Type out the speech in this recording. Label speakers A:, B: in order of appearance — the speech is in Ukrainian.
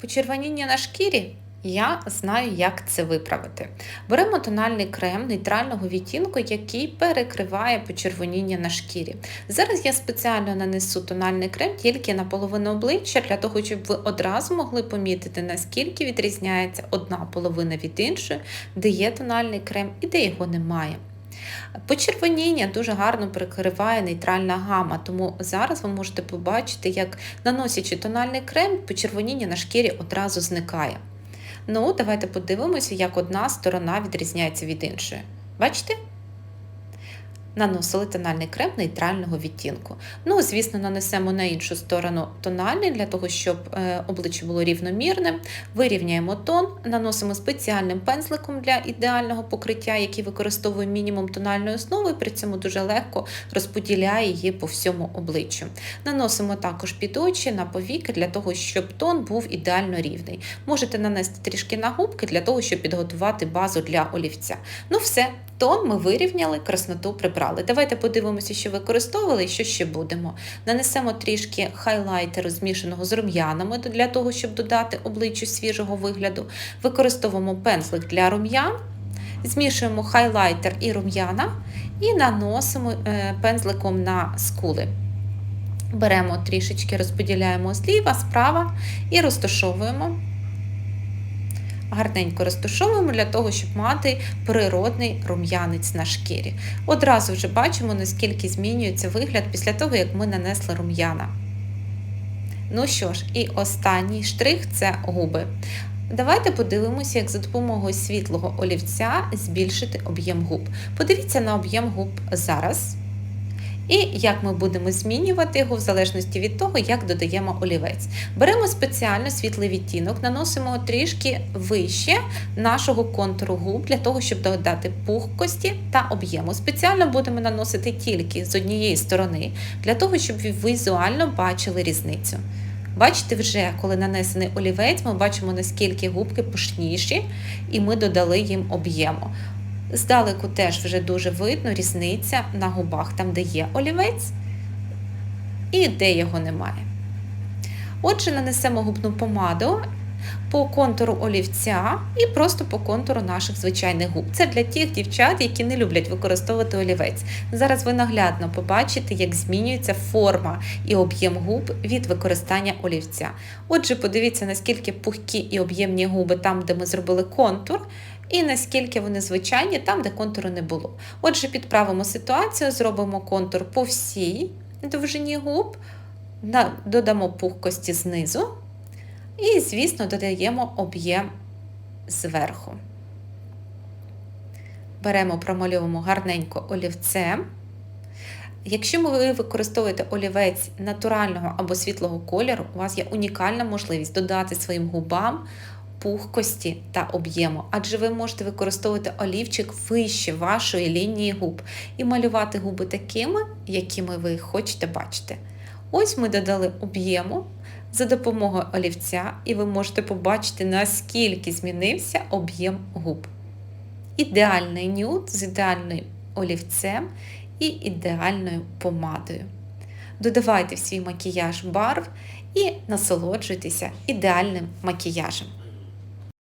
A: Почервоніння на шкірі. Я знаю, як це виправити. Беремо тональний крем нейтрального відтінку, який перекриває почервоніння на шкірі. Зараз я спеціально нанесу тональний крем тільки на половину обличчя, для того, щоб ви одразу могли помітити, наскільки відрізняється одна половина від іншої, де є тональний крем і де його немає. Почервоніння дуже гарно перекриває нейтральна гама, тому зараз ви можете побачити, як наносячи тональний крем, почервоніння на шкірі одразу зникає. Ну, давайте подивимося, як одна сторона відрізняється від іншої. Бачите? Наносили тональний крем нейтрального відтінку. Ну, звісно, нанесемо на іншу сторону тональний, для того, щоб е, обличчя було рівномірним. Вирівняємо тон, наносимо спеціальним пензликом для ідеального покриття, який використовує мінімум тональної основи, при цьому дуже легко розподіляє її по всьому обличчю. Наносимо також під очі на повіки, для того, щоб тон був ідеально рівний. Можете нанести трішки на губки для того, щоб підготувати базу для олівця. Ну, все, тон ми вирівняли, красноту прибрали. Давайте подивимося, що використовували і що ще будемо. Нанесемо трішки хайлайтеру, змішаного з рум'янами для того, щоб додати обличчю свіжого вигляду. Використовуємо пензлик для рум'ян, змішуємо хайлайтер і рум'яна і наносимо е, пензликом на скули. Беремо трішечки, розподіляємо зліва, справа і розташовуємо гарненько розташовуємо для того, щоб мати природний рум'янець на шкірі. Одразу вже бачимо, наскільки змінюється вигляд після того, як ми нанесли рум'яна. Ну що ж, і останній штрих це губи. Давайте подивимося, як за допомогою світлого олівця збільшити об'єм губ. Подивіться на об'єм губ зараз. І як ми будемо змінювати його в залежності від того, як додаємо олівець. Беремо спеціально світлий відтінок, наносимо трішки вище нашого контуру губ для того, щоб додати пухкості та об'єму. Спеціально будемо наносити тільки з однієї сторони, для того, щоб ви візуально бачили різницю. Бачите, вже коли нанесений олівець, ми бачимо, наскільки губки пушніші, і ми додали їм об'єму. Здалеку теж вже дуже видно різниця на губах, там, де є олівець, і де його немає. Отже, нанесемо губну помаду по контуру олівця і просто по контуру наших звичайних губ. Це для тих дівчат, які не люблять використовувати олівець. Зараз ви наглядно побачите, як змінюється форма і об'єм губ від використання олівця. Отже, подивіться, наскільки пухкі і об'ємні губи там, де ми зробили контур. І наскільки вони звичайні там, де контуру не було. Отже, підправимо ситуацію, зробимо контур по всій довжині губ, додамо пухкості знизу, і, звісно, додаємо об'єм зверху. Беремо, промальовуємо гарненько олівцем. Якщо ви використовуєте олівець натурального або світлого кольору, у вас є унікальна можливість додати своїм губам пухкості та об'єму, адже ви можете використовувати олівчик вище вашої лінії губ і малювати губи такими, якими ви хочете бачити. Ось ми додали об'єму за допомогою олівця, і ви можете побачити, наскільки змінився об'єм губ. Ідеальний нюд з ідеальним олівцем і ідеальною помадою. Додавайте в свій макіяж барв і насолоджуйтеся ідеальним макіяжем.